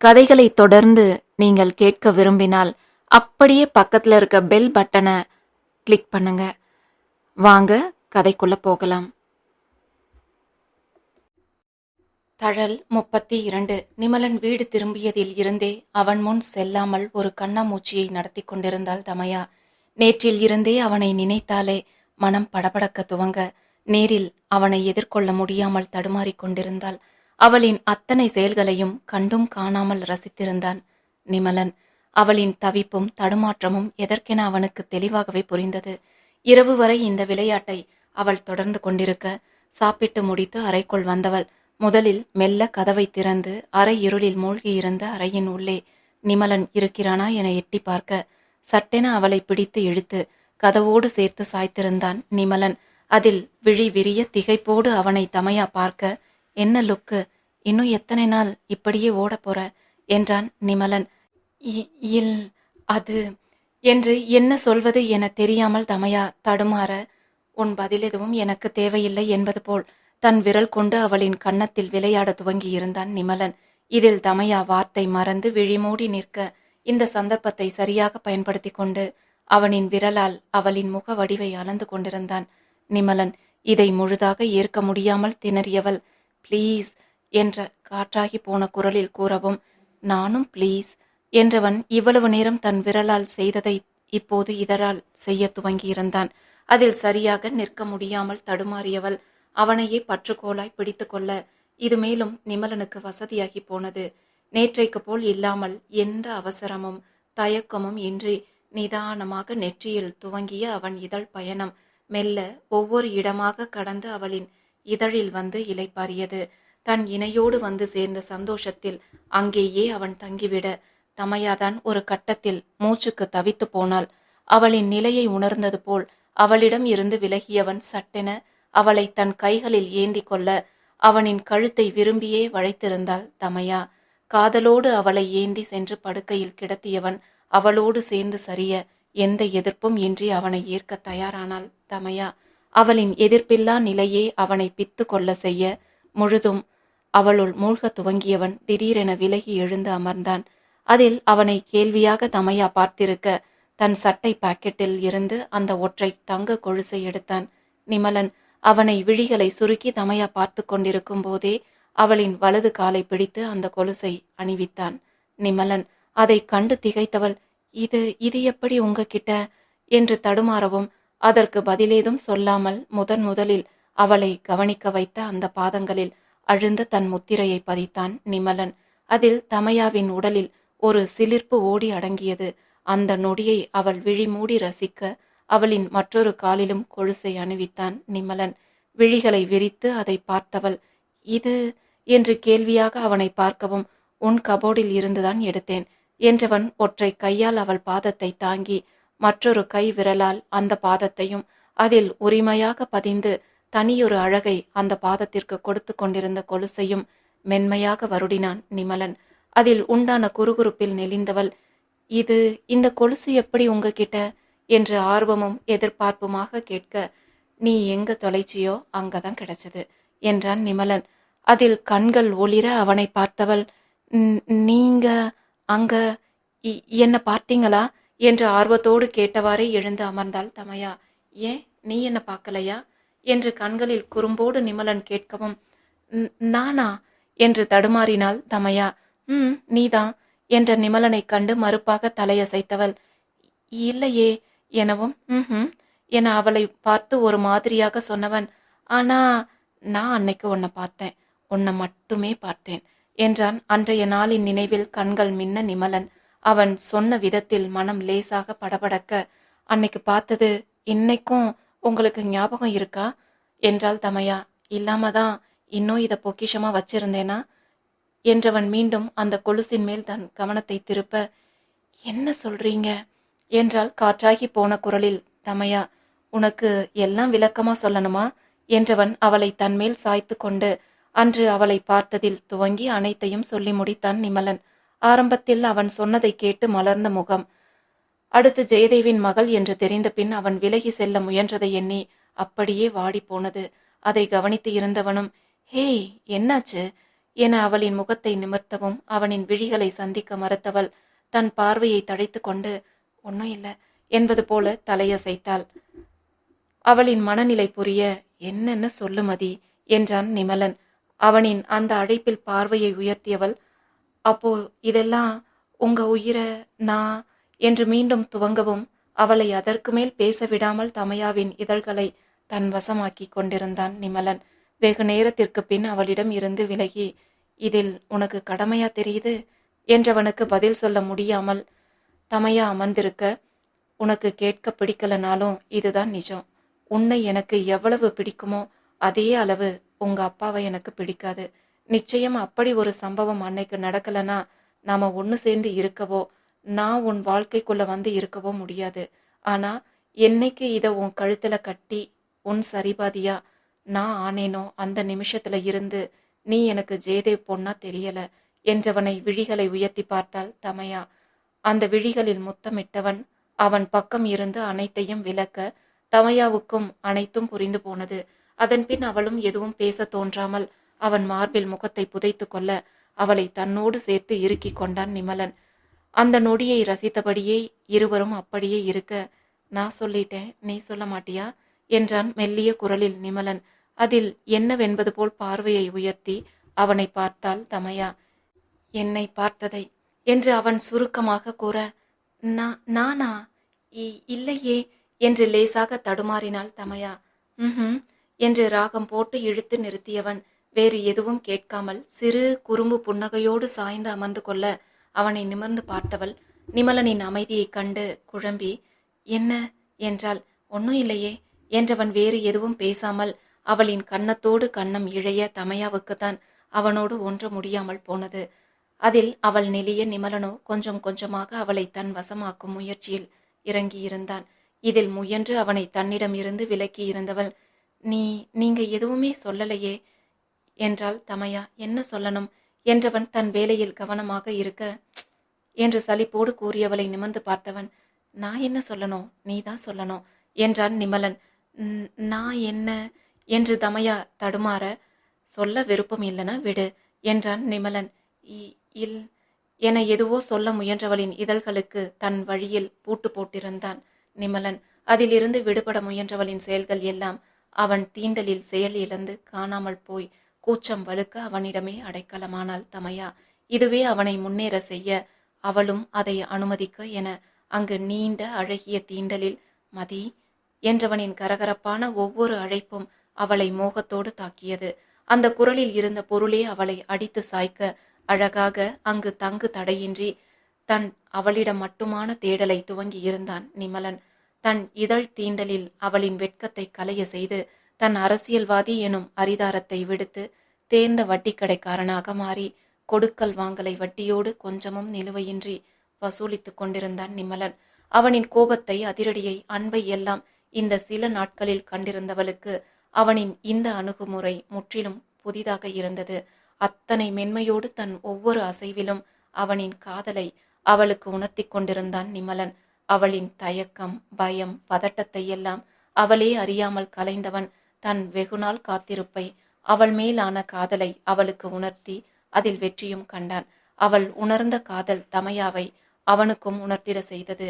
கதைகளை தொடர்ந்து நீங்கள் கேட்க விரும்பினால் அப்படியே பக்கத்துல இருக்க பெல் பட்டனை கிளிக் பண்ணுங்க. வாங்க கதைக்குள்ள போகலாம். தழல் முப்பத்தி இரண்டு நிமலன் வீடு திரும்பியதில் இருந்தே அவன் முன் செல்லாமல் ஒரு கண்ணாமூச்சியை நடத்தி கொண்டிருந்தாள் தமயா. நேற்றில் இருந்தே அவனை நினைத்தாலே மனம் படபடக்க துவங்க நேரில் அவனை எதிர்கொள்ள முடியாமல் தடுமாறிக் கொண்டிருந்தாள். அவளின் அத்தனை செயல்களையும் கண்டும் காணாமல் ரசித்திருந்தான் நிமலன். அவளின் தவிப்பும் தடுமாற்றமும் எதற்கென அவனுக்கு தெளிவாகவே புரிந்தது. இரவு வரை இந்த விளையாட்டை அவள் தொடர்ந்து கொண்டிருக்க சாப்பிட்டு முடித்து அறைக்குள் வந்தவள் முதலில் மெல்ல கதவை திறந்து அறை இருளில் மூழ்கியிருந்த அறையின் உள்ளே நிமலன் இருக்கிறானா என எட்டி பார்க்க சட்டென அவளை பிடித்து இழுத்து கதவோடு சேர்த்து சாய்த்திருந்தான் நிமலன். அதில் விழி விரிய திகைப்போடு அவனை தமையா பார்க்க என்ன லுக்கு? இன்னும் எத்தனை நாள் இப்படியே ஓட போற? என்றான் நிமலன். "இ- இல் அது. என்று என்ன சொல்வது என தெரியாமல் தமையா தடுமாற உன் பதில் எதுவும் எனக்கு தேவையில்லை என்பது போல் தன் விரல் கொண்டு அவளின் கன்னத்தில் விளையாட துவங்கியிருந்தான் நிமலன். இதில் தமையா வார்த்தை மறந்து விழிமூடி நிற்க இந்த சந்தர்ப்பத்தை சரியாக பயன்படுத்தி கொண்டு அவனின் விரலால் அவளின் முக வடிவை அளந்து கொண்டிருந்தான் நிமலன். இதை முழுதாக ஏற்க முடியாமல் திணறியவள் ப்ளீஸ் என்ற காற்றாகி போன குரலில் கூறவும் நானும் ப்ளீஸ் என்றவன் இவ்வளவு நேரம் தன் விரலால் செய்ததை இப்போது இதரால் செய்ய துவங்கியிருந்தான். அதில் சரியாக நிற்க முடியாமல் தடுமாறியவள் அவனையே பற்றுக்கோலாய் பிடித்து கொள்ள இது மேலும் நிமலனுக்கு வசதியாகி போனது. நேற்றைக்கு போல் இல்லாமல் எந்த அவசரமும் தயக்கமும் இன்றி நிதானமாக நெற்றியில் துவங்கிய அவன் இதழ் பயணம் மெல்ல ஒவ்வொரு இடமாக கடந்து அவளின் இதழில் வந்து இலைப்பாரியது தன் இணையோடு வந்து சேர்ந்த சந்தோஷத்தில் அங்கேயே அவன் தங்கிவிட தமையாதான் ஒரு கட்டத்தில் மூச்சுக்கு தவித்து போனாள். அவளின் நிலையை உணர்ந்தது போல் அவளிடம் இருந்து விலகியவன் சட்டென அவளை தன் கைகளில் ஏந்தி கொள்ள அவனின் கழுத்தை விரும்பியே வளைத்திருந்தாள் தமையா. காதலோடு அவளை ஏந்தி சென்று படுக்கையில் கிடத்தியவன் அவளோடு சேர்ந்து சரிய எந்த எதிர்ப்பும் இன்றி அவனை ஏற்க தயாரானாள் தமையா. அவளின் எதிர்ப்பில்லா நிலையே அவனை பித்து கொள்ள செய்ய முழுதும் அவளுள் மூழ்க துவங்கியவன் திடீரென விலகி எழுந்து அமர்ந்தான். அதில் அவனை கேள்வியாக தமையா பார்த்திருக்க தன் சட்டை பாக்கெட்டில் இருந்து அந்த ஒற்றை தங்க கொழுசை எடுத்தான். நிமலன் அவனை விழிகளை சுருக்கி தமையா பார்த்து கொண்டிருக்கும் போதே அவளின் வலது காலை பிடித்து அந்த கொலுசை அணிவித்தான். நிமலன் அதை கண்டு திகைத்தவள் இது இது எப்படி உங்ககிட்ட என்று தடுமாறவும் அதற்கு பதிலேதும் சொல்லாமல் முதன் முதலில் அவளை கவனிக்க வைத்த அந்த பாதங்களில் அழுந்த தன் முத்திரையை பதித்தான் நிமலன். அதில் தமையாவின் உடலில் ஒரு சிலிர்ப்பு ஓடி அடங்கியது. அந்த நொடியை அவள் விழி மூடி ரசிக்க அவளின் மற்றொரு காலிலும் கொழுசை அணிவித்தான் நிமலன். விழிகளை விரித்து அதை பார்த்தவள் இது? என்று கேள்வியாக அவனை பார்க்கவும் உன் கபோர்டில் இருந்துதான் எடுத்தேன் என்றவன் ஒற்றை கையால் அவள் பாதத்தை தாங்கி மற்றொரு கை விரலால் அந்த பாதத்தையும் அதில் உரிமையாக பதிந்து தனியொரு அழகை அந்த பாதத்திற்கு கொடுத்து கொண்டிருந்த கொலுசையும் மென்மையாக வருடினான் நிமலன். அதில் உண்டான குறுகுறுப்பில் நெளிந்தவள் இது இந்த கொலுசு எப்படி உங்ககிட்ட? என்று ஆர்வமும் எதிர்பார்ப்புமாக கேட்க நீ எங்க தொலைச்சியோ அங்கதான் கிடைச்சது என்றான் நிமலன். அதில் கண்கள் ஒளிர அவனை பார்த்தவள் நீங்க அங்க இ- என்ன பார்த்தீங்களா? என்று ஆர்வத்தோடு கேட்டவாறே எழுந்து அமர்ந்தாள் தமையா. ஏன்? நீ என்ன பார்க்கலையா? என்று கண்களில் குறும்போடு நிமலன் கேட்கவும் நானா? என்று தடுமாறினாள் தமையா. ம் நீதான் என்ற நிமலனைக் கண்டு மறுப்பாக தலையசைத்தவள். இல்லையே எனவும் ம் என அவளை பார்த்து ஒரு மாதிரியாக சொன்னவன். ஆனா நான் அன்னைக்கு உன்னை பார்த்தேன். உன்னை மட்டுமே பார்த்தேன் என்றான் அன்றைய நாளின் நினைவில் கண்கள் மின்ன நிமலன். அவன் சொன்ன விதத்தில் மனம் லேசாக படபடக்க அன்னைக்கு பார்த்தது இன்னைக்கும் உங்களுக்கு ஞாபகம் இருக்கா? என்றாள் தமையா இல்லாம தான் இன்னும் இதை பொக்கிஷமா வச்சிருந்தேனா? என்றவன் மீண்டும் அந்த கொலுசின் மேல் தன் கவனத்தை திருப்ப என்ன சொல்றீங்க? என்றால் காற்றாகி போன குரலில் தமையா உனக்கு எல்லாம் விளக்கமா சொல்லணுமா? என்றவன் அவளை தன்மேல் சாய்த்து கொண்டு அன்று அவளை பார்த்ததில் துவங்கி அனைத்தையும் சொல்லி முடித்தான் நிமலன். ஆரம்பத்தில் அவன் சொன்னதை கேட்டு மலர்ந்த முகம். அடுத்து ஜெயதேவின் மகள் என்று தெரிந்த பின் அவன் விலகி செல்ல முயன்றதை எண்ணி அப்படியே வாடி போனது. அதை கவனித்து இருந்தவனும் ஹேய் என்னாச்சு? என அவளின் முகத்தை நிமிர்த்தவும் அவனின் விழிகளை சந்திக்க மறுத்தவள் தன் பார்வையை தடைத்து கொண்டு ஒன்றும் இல்லை என்பது போல தலையசைத்தாள். அவளின் மனநிலை புரிய என்னென்ன சொல்லுமதி என்றான் நிமலன். அவனின் அந்த அழைப்பில் பார்வையை உயர்த்தியவள் அப்போ இதெல்லாம் உங்க உயிரை நான் என்று மீண்டும் துவங்கவும் அவளை அதற்கு மேல் பேச விடாமல் தமையாவின் இதழ்களை தன் வசமாக்கி கொண்டிருந்தான் நிமலன். வெகு நேரத்திற்கு பின் அவளிடம் இருந்து விலகி இதில் உனக்கு கடமையா தெரியுது? என்றவனுக்கு பதில் சொல்ல முடியாமல் தமையா அமர்ந்திருக்க உனக்கு கேட்க பிடிக்கலனாலும் இதுதான் நிஜம். உன்னை எனக்கு எவ்வளவு பிடிக்குமோ அதே அளவு உங்க அப்பாவை எனக்கு பிடிக்காது. நிச்சயம் அப்படி ஒரு சம்பவம் அன்னைக்கு நடக்கலனா நாம ஒன்று சேர்ந்து இருக்கவோ நான் உன் வாழ்க்கைக்குள்ள வந்து இருக்கவோ முடியாது. ஆனா என்னைக்கு இதை உன் கழுத்துல கட்டி உன் சரிபாதியா நான் ஆனேனோ அந்த நிமிஷத்துல இருந்து நீ எனக்கு ஜேதே பொண்ணா தெரியல என்றவனை விழிகளை உயர்த்தி பார்த்தாள் தமையா. அந்த விழிகளில் முத்தமிட்டவன் அவன் பக்கம் இருந்து அனைத்தையும் விளக்க தமையாவுக்கும் அனைத்தும் புரிந்து போனது. அதன்பின் அவளும் எதுவும் பேச தோன்றாமல் அவன் மார்பில் முகத்தை புதைத்து கொள்ள அவளை தன்னோடு சேர்த்து இறுக்கிக் கொண்டான் நிமலன். அந்த நொடியை ரசித்தபடியே இருவரும் அப்படியே இருக்க நான் சொல்லிட்டேன் நீ சொல்ல மாட்டியா? என்றான் மெல்லிய குரலில் நிமலன். அதில் என்னவென்பது போல் பார்வையை உயர்த்தி அவனை பார்த்தாள் தமையா? என்னை பார்த்ததை என்று அவன் சுருக்கமாக கூற "நா- நானா? இ- இல்லையே என்று லேசாக தடுமாறினாள் தமையா. ம் என்று ராகம் போட்டு இழுத்து நிறுத்தியவன். வேறு எதுவும் கேட்காமல் சிறு குறும்பு புன்னகையோடு சாய்ந்து அமர்ந்து கொள்ள அவனை நிமிர்ந்து பார்த்தவள் நிமலனின் அமைதியைக் கண்டு குழம்பி என்ன? என்றால் ஒன்றும் இல்லையே என்றவன் வேறு எதுவும் பேசாமல் அவளின் கன்னத்தோடு கன்னம் இழைய தமையாவுக்குத்தான் அவனோடு ஒன்ற முடியாமல் போனது. அதில் அவள் நெளிய நிமலனோ கொஞ்சம் கொஞ்சமாக அவளை தன் வசமாக்கும் முயற்சியில் இறங்கியிருந்தான். இதில் முயன்று அவனை தன்னிடம் இருந்து விலக்கி இருந்தவள் நீ நீங்க எதுவுமே சொல்லலையே. என்றால் தமையா என்ன சொல்லணும்? என்றவன் தன் வேலையில் கவனமாக இருக்க என்று சலிப்போடு கூறியவளை நிமிர்ந்து பார்த்தவன் நான் என்ன சொல்லணும்? நீதான் சொல்லணும் என்றான் நிமலன். நான் என்ன? என்று தமையா தடுமாற சொல்ல விருப்பம் இல்லைனா விடு என்றான் நிமலன். "இ- இல் என எதுவோ சொல்ல முயன்றவளின் இதழ்களுக்கு தன் வழியில் பூட்டு போட்டிருந்தான் நிமலன். அதிலிருந்து விடுபட முயன்றவளின் செயல்கள் எல்லாம் அவன் தீண்டலில் செயல் இழந்து காணாமல் போய் கூச்சம் வலுக்க அவனிடமே அடைக்கலமானாள் தமையா. இதுவே அவனை முன்னேற செய்ய அவளும் அதை அனுமதிக்க என அங்கு நீண்ட அழகிய தீண்டலில் மதி என்றவனின் கரகரப்பான ஒவ்வொரு அழைப்பும் அவளை மோகத்தோடு தாக்கியது. அந்த குரலில் இருந்த பொருளே அவளை அடித்து சாய்க்க அழகாக அங்கு தங்கு தடையின்றி தன் அவளிடம் மட்டுமான தேடலை துவங்கி இருந்தான் நிமலன். தன் இதழ் தீண்டலில் அவளின் வெட்கத்தை கலைய செய்து தன் அரசியல்வாதி எனும் அரிதாரத்தை விடுத்து தேர்ந்த வட்டிக்கடைக்காரனாக மாறி கொடுக்கல் வாங்கலை வட்டியோடு கொஞ்சமும் நிலுவையின்றி வசூலித்துக் கொண்டிருந்தான் நிமலன். அவனின் கோபத்தை அதிரடியை அன்பை எல்லாம் இந்த சில நாட்களில் கண்டிருந்தவளுக்கு அவனின் இந்த அணுகுமுறை முற்றிலும் புதிதாக இருந்தது. அத்தனை மென்மையோடு தன் ஒவ்வொரு அசைவிலும் அவனின் காதலை அவளுக்கு உணர்த்தி கொண்டிருந்தான் நிமலன். அவளின் தயக்கம் பயம் பதட்டத்தை எல்லாம் அவளே அறியாமல் கலைந்தவன் தன் வெகுநாள் காத்திருப்பை. அவள் மேலான காதலை அவளுக்கு உணர்த்தி அதில் வெற்றியும் கண்டான். அவள் உணர்ந்த காதல் தமையாவை அவனுக்கும் உணர்த்திட செய்தது.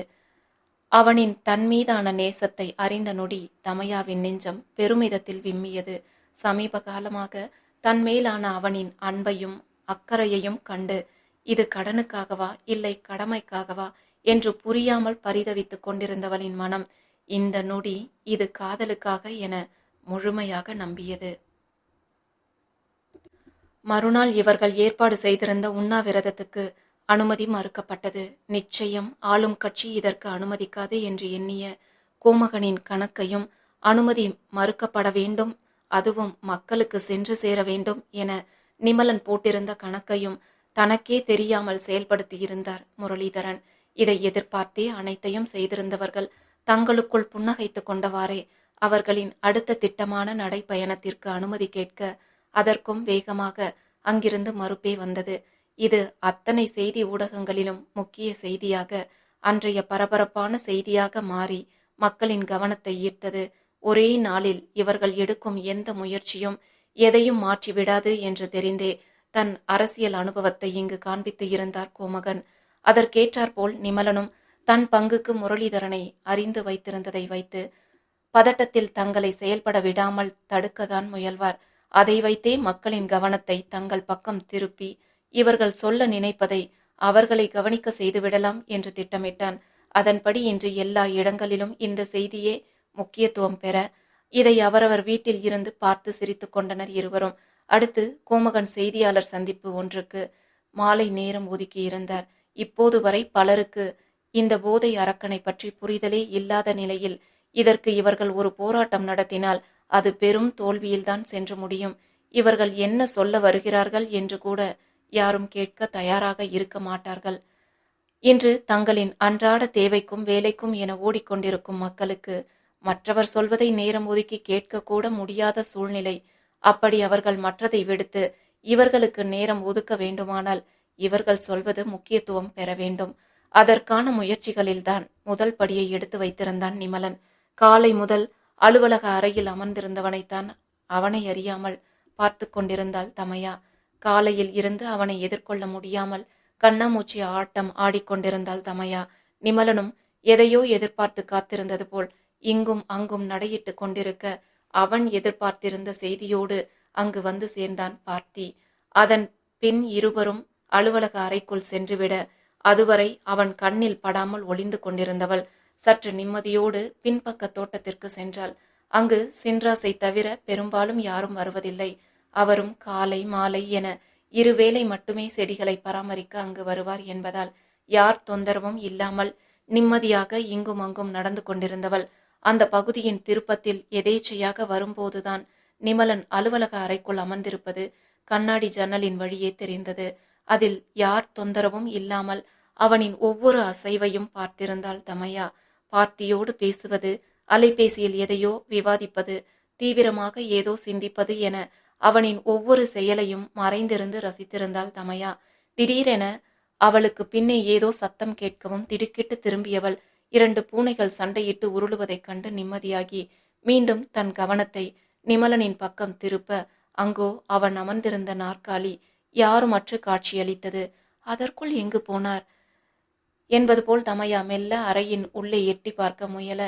அவனின் தன்மீதான நேசத்தை அறிந்த நொடி தமையாவின் நெஞ்சம் பெருமிதத்தில் விம்மியது. சமீப காலமாக தன் மேலான அவனின் அன்பையும் அக்கறையையும் கண்டு இது கடனுக்காகவா? இல்லை கடமைக்காகவா? என்று புரியாமல் பரிதவித்துக் கொண்டிருந்தவளின் மனம் இந்த நொடி இது காதலுக்காக என முழுமையாக நம்பியது. மறுநாள் இவர்கள் ஏற்பாடு செய்திருந்த உண்ணாவிரதத்துக்கு அனுமதி மறுக்கப்பட்டது. நிச்சயம் ஆளும் கட்சி இதற்கு அனுமதிக்காது என்று எண்ணிய கோமகனின் கணக்கையும் அனுமதி மறுக்கப்பட வேண்டும் அதுவும் மக்களுக்கு சென்று சேர வேண்டும் என நிமலன் போட்டிருந்த கணக்கையும் தனக்கே தெரியாமல் செயல்படுத்தியிருந்தார் முரளிதரன். இதை எதிர்பார்த்தே அனைத்தையும் செய்திருந்தவர்கள் தங்களுக்குள் புன்னகைத்து கொண்டவாறே அவர்களின் அடுத்த திட்டமான நடைப்பயணத்திற்கு அனுமதி கேட்க அதற்கும் வேகமாக அங்கிருந்து மறுப்பே வந்தது. இது அத்தனை செய்தி ஊடகங்களிலும் முக்கிய செய்தியாக அன்றைய பரபரப்பான செய்தியாக மாறி மக்களின் கவனத்தை ஈர்த்தது. ஒரே நாளில் இவர்கள் எடுக்கும் எந்த முயற்சியும் எதையும் மாற்றிவிடாது என்று தெரிந்தே தன் அரசியல் அனுபவத்தை இங்கு காண்பித்து இருந்தார் கோமகன். அதற்கேற்றாற்போல் நிமலனும் தன் பங்குக்கு முரளிதரனை அறிந்து வைத்திருந்ததை வைத்து பதட்டத்தில் தங்களை செயல்பட விடாமல் தடுக்கத்தான் முயல்வார். அதை வைத்தே மக்களின் கவனத்தை தங்கள் பக்கம் திருப்பி இவர்கள் சொல்ல நினைப்பதை அவர்களை கவனிக்க செய்துவிடலாம் என்று திட்டமிட்டான். அதன்படி இன்று எல்லா இடங்களிலும் இந்த செய்தியே முக்கியத்துவம் பெற இதை அவரவர் வீட்டில் இருந்து பார்த்து சிரித்து கொண்டனர் இருவரும். அடுத்து கோமகன் செய்தியாளர் சந்திப்பு ஒன்றுக்கு மாலை நேரம் ஒதுக்கி இருந்தார். இப்போது வரை பலருக்கு இந்த போதை அரக்கனை பற்றி புரிதலே இல்லாத நிலையில் இதற்கு இவர்கள் ஒரு போராட்டம் நடத்தினால் அது பெரும் தோல்வியில்தான் சென்று முடியும். இவர்கள் என்ன சொல்ல வருகிறார்கள் என்று கூட யாரும் கேட்க தயாராக இருக்க மாட்டார்கள். இன்று தங்களின் அன்றாட தேவைக்கும் வேலைக்கும் என ஓடிக்கொண்டிருக்கும் மக்களுக்கு மற்றவர் சொல்வதை நேரம் ஒதுக்கி கேட்கக்கூட முடியாத சூழ்நிலை. அப்படி அவர்கள் மற்றதை விடுத்து இவர்களுக்கு நேரம் ஒதுக்க வேண்டுமானால் இவர்கள் சொல்வது முக்கியத்துவம் பெற வேண்டும். அதற்கான முயற்சிகளில்தான் முதல் படியை எடுத்து வைத்திருந்தான் நிமலன். காலை முதல் அலுவலக அறையில் அமர்ந்திருந்தவனைத்தான் அவனை அறியாமல் பார்த்து கொண்டிருந்தாள் தமையா. காலையில் இருந்து அவனை எதிர்கொள்ள முடியாமல் கண்ணாமூச்சி ஆட்டம் ஆடிக்கொண்டிருந்தாள் தமையா. நிமலனும் எதையோ எதிர்பார்த்து காத்திருந்தது போல் இங்கும் அங்கும் நடையிட்டு கொண்டிருக்க அவன் எதிர்பார்த்திருந்த செய்தியோடு அங்கு வந்து சேர்ந்தான் பார்த்தி. அதன் பின் இருவரும் அலுவலக அறைக்குள் சென்றுவிட அதுவரை அவன் கண்ணில் படாமல் ஒளிந்து கொண்டிருந்தவள் சற்று நிம்மதியோடு பின்பக்க தோட்டத்திற்கு சென்றாள். அங்கு சின்ராசை தவிர பெரும்பாலும் யாரும் வருவதில்லை. அவரும் காலை மாலை என இருவேளை மட்டுமே செடிகளை பராமரிக்க அங்கு வருவார் என்பதால் யார் தொந்தரவும் இல்லாமல் நிம்மதியாக இங்கும் அங்கும் நடந்து கொண்டிருந்தவள். அந்த பகுதியின் திருப்பத்தில் எதேச்சையாக வரும்போதுதான் நிமலன் அலுவலக அறைக்குள் அமர்ந்திருப்பது கண்ணாடி ஜன்னலின் வழியே தெரிந்தது. அதில் யார் தொந்தரவும் இல்லாமல் அவனின் ஒவ்வொரு அசைவையும் பார்த்திருந்தாள் தமையா. பார்த்தியோடு பேசுவது அலைபேசியில் எதையோ விவாதிப்பது தீவிரமாக ஏதோ சிந்திப்பது என அவனின் ஒவ்வொரு செயலையும் மறைந்திருந்து ரசித்திருந்தாள் தமையா. திடீரென அவளுக்கு பின்னே ஏதோ சத்தம் கேட்கவும் திடுக்கிட்டு திரும்பியவள் இரண்டு பூனைகள் சண்டையிட்டு உருளுவதைக் கண்டு நிம்மதியாகி மீண்டும் தன் கவனத்தை நிமலனின் பக்கம் திருப்ப அங்கோ அவன் அமர்ந்திருந்த நாற்காலி யாருமற்று காட்சியளித்தது? அதற்குள் எங்கு போனார்? என்பது போல் தமையா மெல்ல அறையின் உள்ளே எட்டி பார்க்க முயல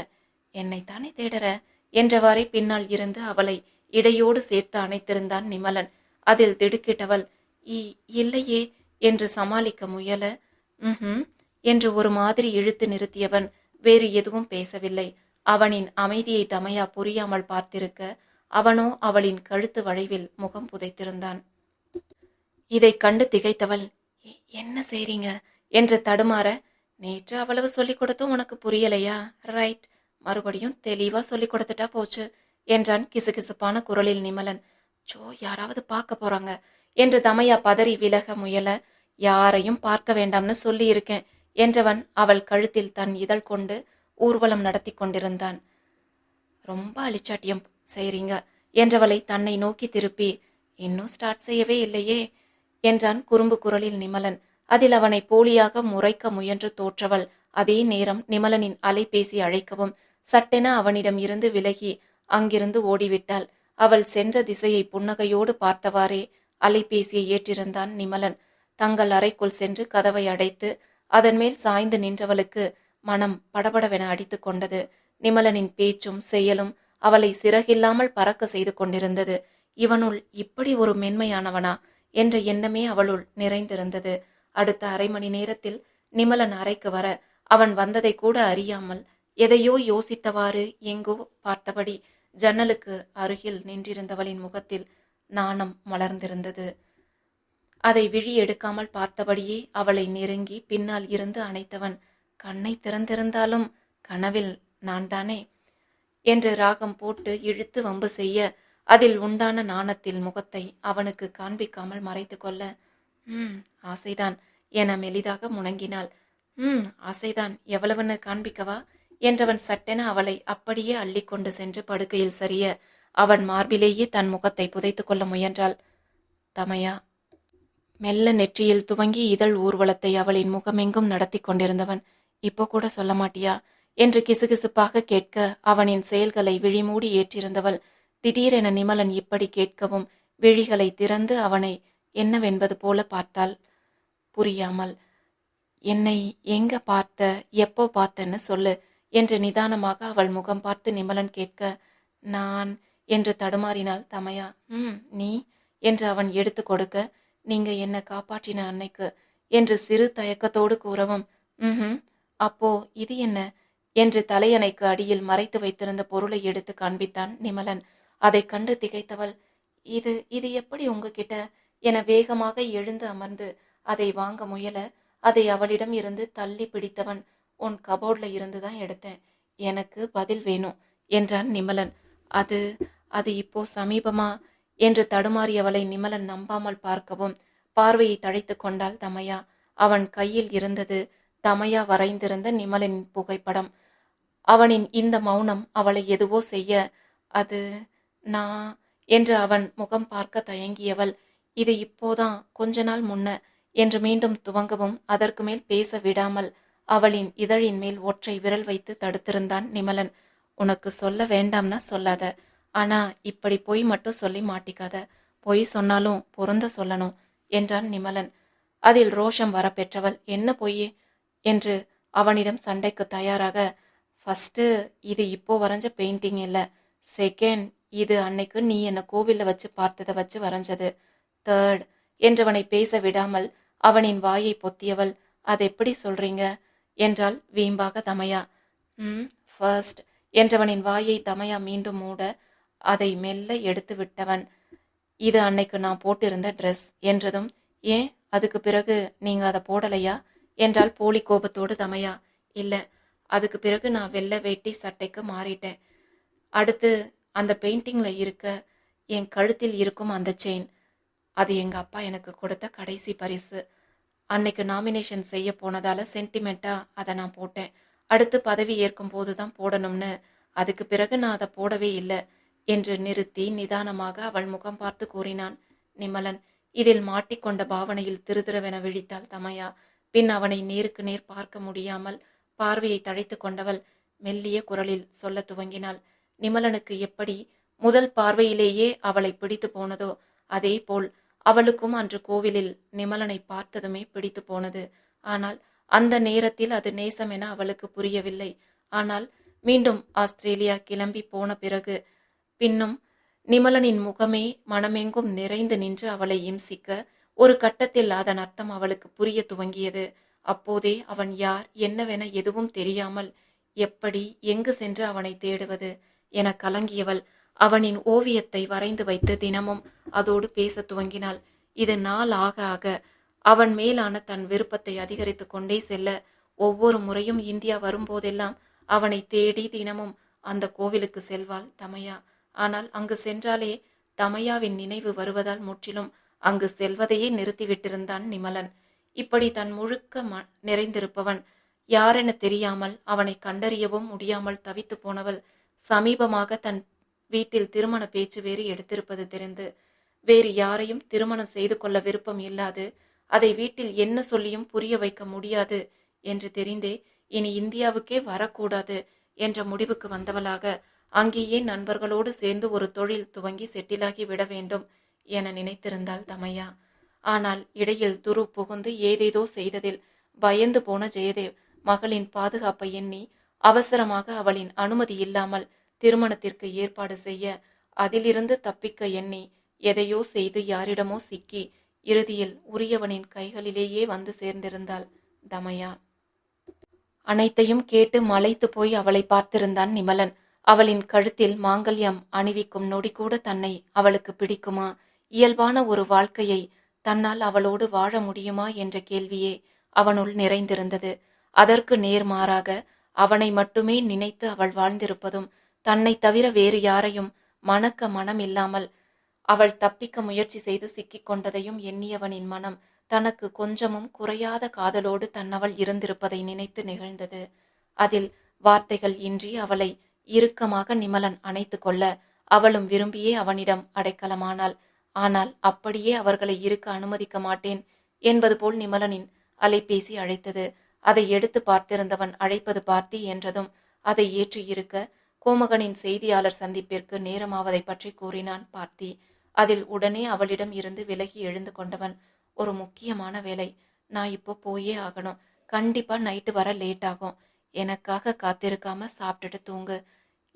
என்னைத்தானே தேடற? என்றவாறே பின்னால் இருந்து அவளை இடையோடு சேர்த்து அணைத்திருந்தான் நிமலன். அதில் திடுக்கிட்டவள் "இ இல்லையே என்று சமாளிக்க முயல ம் என்று ஒரு மாதிரி இழுத்து நிறுத்தியவன் வேறு எதுவும் பேசவில்லை. அவனின் அமைதியை தமையா புரியாமல் பார்த்திருக்க அவனோ அவளின் கழுத்து வளைவில் முகம் புதைத்திருந்தான். இதைக் கண்டு திகைத்தவள் என்ன செய்றீங்க? என்று தடுமாற நேற்று அவ்வளவு சொல்லிக் கொடுத்தும் உனக்கு புரியலையா? ரைட் மறுபடியும் தெளிவா சொல்லிக் கொடுத்துட்டா போச்சு என்றான் கிசுகிசுப்பான குரலில் நிமலன். சோ யாராவது பார்க்க போறாங்க என்று தமையா பதறி விலக முயல. யாரையும் பார்க்க வேண்டாம்னு சொல்லி இருக்கேன் என்றவன் அவள் கழுத்தில் தன் இதழ் கொண்டு ஊர்வலம் நடத்தி கொண்டிருந்தான். ரொம்ப அழிச்சாட்டியம் செய்றீங்க என்றவளை தன்னை நோக்கி திருப்பி. இன்னும் ஸ்டார்ட் செய்யவே இல்லையே என்றான் குறும்பு குரலில் நிமலன். அதில் அவனை போலியாக முறைக்க முயன்று தோற்றவள். அதே நேரம் நிமலனின் அலைபேசி அழைக்கவும் சட்டென அவனிடம் இருந்து விலகி அங்கிருந்து ஓடிவிட்டாள். அவள் சென்ற திசையை புன்னகையோடு பார்த்தவாறே அலைபேசியை ஏற்றிருந்தான் நிமலன். தங்கள் அறைக்குள் சென்று கதவை அடைத்து அதன் மேல் சாய்ந்து நின்றவளுக்கு மனம் படபடவென அடித்து கொண்டது. நிமலனின் பேச்சும் செயலும் அவளை சிறகில்லாமல் பறக்க செய்து கொண்டிருந்தது. இவனுள் இப்படி ஒரு மென்மையானவனா? என்ற எண்ணமே அவளுள் நிறைந்திருந்தது. அடுத்த அரை மணி நேரத்தில் நிமலன் அறைக்கு வர அவன் வந்ததை கூட அறியாமல் எதையோ யோசித்தவாறு எங்கோ பார்த்தபடி ஜன்னலுக்கு அருகில் நின்றிருந்தவளின் முகத்தில் நாணம் மலர்ந்திருந்தது. அதை விழி எடுக்காமல் பார்த்தபடியே அவளை நெருங்கி பின்னால் இருந்து அணைத்தவன் கண்ணை திறந்திருந்தாலும் கனவில் நான் தானே? என்று ராகம் போட்டு இழுத்து வம்பு செய்ய அதில் உண்டான நாணத்தில் முகத்தை அவனுக்கு காண்பிக்காமல் மறைத்து கொள்ள ம் ஆசைதான். என மெலிதாக முணங்கினாள். ம் ஆசைதான். எவ்வளவுன்னு காண்பிக்கவா? என்றவன் சட்டென அவளை அப்படியே அள்ளிக்கொண்டு சென்று படுக்கையில் சரிய. அவன் மார்பிலேயே தன் முகத்தை புதைத்து கொள்ள முயன்றாள். தமையா மெல்ல நெற்றியில் துவங்கி இதழ் ஊர்வலத்தை அவளின் முகமெங்கும் நடத்தி கொண்டிருந்தவன் இப்போ கூட சொல்ல மாட்டியா? என்று கிசுகிசுப்பாக கேட்க அவனின் செயல்களை விழிமூடி ஏற்றிருந்தவள் திடீரென நிமலன் இப்படி கேட்கவும் விழிகளை திறந்து அவனை என்னவென்பது போல பார்த்தால் புரியாமல் என்னை எங்க பார்த்த எப்போ பார்த்தன்னு சொல்லு என்று நிதானமாக அவள் முகம் பார்த்து நிமலன் கேட்க நான் என்று தடுமாறினாள் தமையா. ம் நீ என்று அவன் எடுத்து கொடுக்க நீங்க என்னை காப்பாற்றின அன்னைக்கு என்று சிறு தயக்கத்தோடு கூறவும் ம் அப்போ இது என்ன? என்று தலையணைக்கு அடியில் மறைத்து வைத்திருந்த பொருளை எடுத்து காண்பித்தான் நிமலன். அதை கண்டு திகைத்தவள் இது இது எப்படி உங்ககிட்ட என வேகமாக எழுந்து அமர்ந்து அதை வாங்க முயல. அதை அவளிடம் இருந்து தள்ளி பிடித்தவன் உன் கபோர்ட்ல இருந்து தான் எடுத்தேன். எனக்கு பதில் வேணும் என்றான் நிமலன். அது அது இப்போ சமீபமா? என்று தடுமாறியவளை நிமலன் நம்பாமல் பார்க்கவும் பார்வையை தழைத்து கொண்டாள் தமையா. அவன் கையில் இருந்தது தமையா வரைந்திருந்த நிமலனின் புகைப்படம். அவனின் இந்த மௌனம் அவளை எதுவோ செய்ய அது நான் என்று அவன் முகம் பார்க்க தயங்கியவள். இது இப்போதான் கொஞ்ச நாள் முன்ன என்று மீண்டும் துவங்கவும் அதற்கு மேல் பேச விடாமல் அவளின் இதழின் மேல் ஒற்றை விரல் வைத்து தடுத்திருந்தான் நிமலன். உனக்கு சொல்ல வேண்டாம்னா சொல்லாத. ஆனா இப்படி பொய் மட்டும் சொல்லி மாட்டிக்காத. பொய் சொன்னாலும் பொருந்த சொல்லணும் என்றான் நிமலன். அதில் ரோஷம் வரப்பெற்றவள் என்ன பொய் என்று அவனிடம் சண்டைக்கு தயாராக ஃபஸ்ட்டு இது இப்போ வரைஞ்ச பெயிண்டிங் இல்லை. செகண்ட் இது அன்னைக்கு நீ என்னை கோவிலில் வச்சு பார்த்ததை வச்சு வரைஞ்சது. தேர்ட் என்றவனை பேச விடாமல் அவனின் வாயை பொத்தியவள். அதை எப்படி சொல்றீங்க? என்றால் வீம்பாக தமையா. ம் ஃபர்ஸ்ட் என்றவனின் வாயை தமையா மீண்டும் மூட அதை மெல்ல எடுத்து விட்டவன். இது அன்னைக்கு நான் போட்டிருந்த ட்ரெஸ் என்றதும். ஏன்? அதுக்கு பிறகு நீங்க அதை போடலையா? என்றால் போலி கோபத்தோடு தமையா. இல்லை அதுக்கு பிறகு நான் வெள்ளை வேட்டி சட்டைக்கு மாறிட்டேன். அடுத்து அந்த பெயிண்டிங்ல இருக்க என் கழுத்தில் இருக்கும் அந்த செயின் அது எங்க அப்பா எனக்கு கொடுத்த கடைசி பரிசு. அன்னைக்கு நாமினேஷன் செய்ய போனதால சென்டிமெண்ட்டா அதை நான் போட்டேன். அடுத்து பதவி ஏற்கும் போது தான் போடணும்னு. அதுக்கு பிறகு நான் அதை போடவே இல்லை என்று நிறுத்தி நிதானமாக அவள் முகம் பார்த்து கூறினான். நிமலன் இதில் மாட்டிக்கொண்ட பாவனையில் திருதிரவென விழித்தாள் தமையா. பின் அவனை நேருக்கு நேர் பார்க்க முடியாமல் பார்வையை தழைத்து கொண்டவள் மெல்லிய குரலில் சொல்ல துவங்கினாள். நிமலனுக்கு எப்படி? முதல் பார்வையிலேயே அவளை பிடித்து போனதோ? அதே போல் அவளுக்கும் அன்று கோவிலில் நிமலனை பார்த்ததுமே பிடித்து போனது. ஆனால் அந்த நேரத்தில் அது நேசம் என அவளுக்கு புரியவில்லை. ஆனால் மீண்டும் ஆஸ்திரேலியா கிளம்பி போன பிறகு பின்னும் நிமலனின் முகமே மனமெங்கும் நிறைந்து நின்று அவளை இம்சிக்க ஒரு கட்டத்தில் அதன் அர்த்தம் அவளுக்கு புரிய துவங்கியது. அப்போதே அவன் யார் என்னவென எதுவும் தெரியாமல் எப்படி எங்கு சென்று அவனை தேடுவது? என கலங்கியவள். அவனின் ஓவியத்தை வரைந்து வைத்து தினமும் அதோடு பேசத் துவங்கினாள். இது நாள் ஆக ஆக அவன் மேலான தன் விருப்பத்தை அதிகரித்து கொண்டே செல்ல ஒவ்வொரு முறையும் இந்தியா வரும்போதெல்லாம் அவனை தேடி தினமும் அந்த கோவிலுக்கு செல்வாள் தமையா. ஆனால் அங்கு சென்றாலே தமையாவின் நினைவு வருவதால் முற்றிலும் அங்கு செல்வதையே நிறுத்திவிட்டிருந்தான் நிமலன். இப்படி தன் முழுக்க ம நிறைந்திருப்பவன் யாரென தெரியாமல் அவனை கண்டறியவும் முடியாமல் தவித்து போனவள் சமீபமாக தன் வீட்டில் திருமண பேச்சு வேறு எடுத்திருப்பது தெரிந்து வேறு யாரையும் திருமணம் செய்து கொள்ள விருப்பம் இல்லாது அதை வீட்டில் என்ன சொல்லியும் புரிய வைக்க முடியாது என்று தெரிந்தே இனி இந்தியாவுக்கே வரக்கூடாது என்ற முடிவுக்கு வந்தவளாக அங்கேயே நண்பர்களோடு சேர்ந்து ஒரு தொழில் துவங்கி செட்டிலாகி விட வேண்டும் என நினைத்திருந்தாள் தமையா. ஆனால் இடையில் துரு புகுந்து ஏதேதோ செய்ததில் பயந்து போன ஜெயதேவ் மகளின் பாதுகாப்பை எண்ணி அவசரமாக அவளின் அனுமதி இல்லாமல் திருமணத்திற்கு ஏற்பாடு செய்ய அதிலிருந்து தப்பிக்க எண்ணி எதையோ செய்து யாரிடமோ சிக்கி இறுதியில் உரியவனின் கைகளிலேயே வந்து சேர்ந்திருந்தாள் தமையா. அனைத்தையும் கேட்டு மலைத்து போய் அவளை பார்த்திருந்தான் நிமலன். அவளின் கழுத்தில் மாங்கல்யம் அணிவிக்கும் நொடி கூட தன்னை அவளுக்கு பிடிக்குமா? இயல்பான ஒரு வாழ்க்கையை தன்னால் அவளோடு வாழ முடியுமா என்ற கேள்வியே அவனுள் நிறைந்திருந்தது. அதற்கு நேர்மாறாக அவனை மட்டுமே நினைத்து அவள் வாழ்ந்திருப்பதும் தன்னை தவிர வேறு யாரையும் மணக்க மனம் இல்லாமல் அவள் தப்பிக்க முயற்சி செய்து சிக்கிக் கொண்டதையும் எண்ணியவனின் மனம் தனக்கு கொஞ்சமும் குறையாத காதலோடு தன்னவள் இருந்திருப்பதை நினைத்து நிகழ்ந்தது. அதில் வார்த்தைகள் இன்றி அவளை இறுக்கமாக நிமலன் அணைத்து கொள்ள அவளும் விரும்பியே அவனிடம் அடைக்கலமானாள். ஆனால் அப்படியே அவர்களை இருக்க அனுமதிக்க மாட்டேன் என்பது போல் நிமலனின் அலைபேசி அழைத்தது. அதை எடுத்து பார்த்திருந்தவன் அழைப்பது பார்த்தி என்றதும் அதை ஏற்றி இருக்க கோமகனின் செய்தியாளர் சந்திப்பிற்கு நேரமாவதை பற்றி கூறினான் பார்த்தி. அதில் உடனே அவளிடம் இருந்து விலகி எழுந்து கொண்டவன் ஒரு முக்கியமான வேலை. நான் இப்போ போயே ஆகணும். கண்டிப்பா நைட்டு வர லேட் ஆகும். எனக்காக காத்திருக்காம சாப்பிட்டுட்டு தூங்கு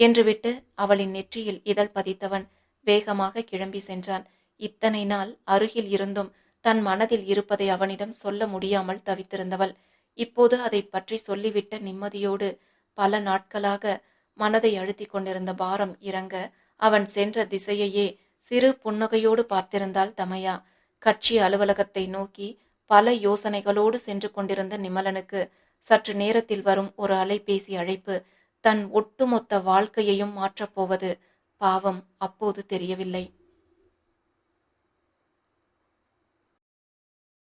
என்று விட்டு அவளின் நெற்றியில் இதழ் பதித்தவன் வேகமாக கிளம்பி சென்றான். இத்தனை நாள் அருகில் இருந்தும் தன் மனதில் இருப்பதை அவனிடம் சொல்ல முடியாமல் தவித்திருந்தவள். இப்போது அதை பற்றி சொல்லிவிட்ட நிம்மதியோடு பல நாட்களாக மனதை அழுத்திக் கொண்டிருந்த பாரம் இறங்க அவன் சென்ற திசையையே சிறு புன்னகையோடு பார்த்திருந்தாள் தமையா. கட்சி அலுவலகத்தை நோக்கி பல யோசனைகளோடு சென்று கொண்டிருந்த நிமலனுக்கு சற்று நேரத்தில் வரும் ஒரு அலைபேசி அழைப்பு தன் ஒட்டுமொத்த வாழ்க்கையையும் மாற்றப் போவது. பாவம் அப்போது தெரியவில்லை.